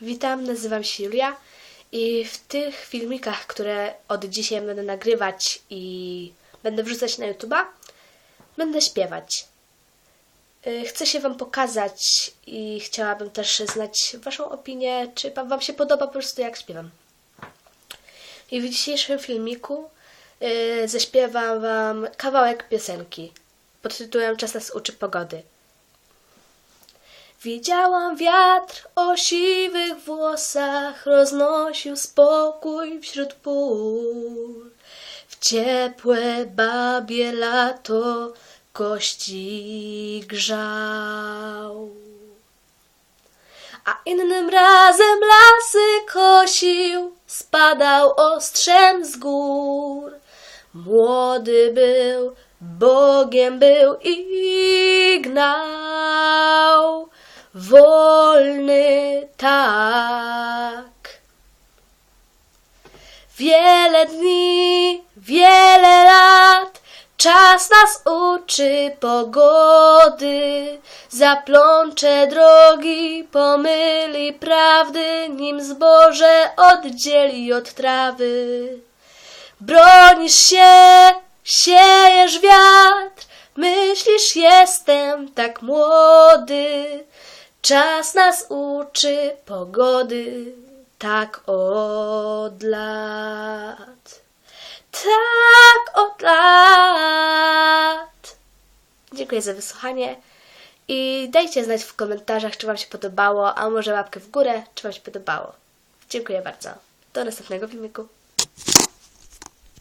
Witam, nazywam się Julia i w tych filmikach, które od dzisiaj będę nagrywać i będę wrzucać na YouTube'a, będę śpiewać. Y, Chcę się Wam pokazać i chciałabym też znać Waszą opinię, czy Wam się podoba po prostu jak śpiewam. I w dzisiejszym filmiku y, zaśpiewam Wam kawałek piosenki pod tytułem Czas nas uczy pogody. Widziałam wiatr o siwych włosach, roznosił spokój wśród pól. W ciepłe babie lato kości grzał. A innym razem lasy kosił, spadał ostrzem z gór. Młody był, Bogiem był i gnał, wolny tak. Wiele dni, wiele lat, czas nas uczy pogody. Zaplącze drogi, pomyli prawdy, nim zboże oddzieli od trawy. Bronisz się, siejesz wiatr, myślisz jestem tak młody. Czas nas uczy pogody, tak od lat. Tak od lat. Dziękuję za wysłuchanie i dajcie znać w komentarzach, czy Wam się podobało, a może łapkę w górę, czy Wam się podobało. Dziękuję bardzo. Do następnego filmiku.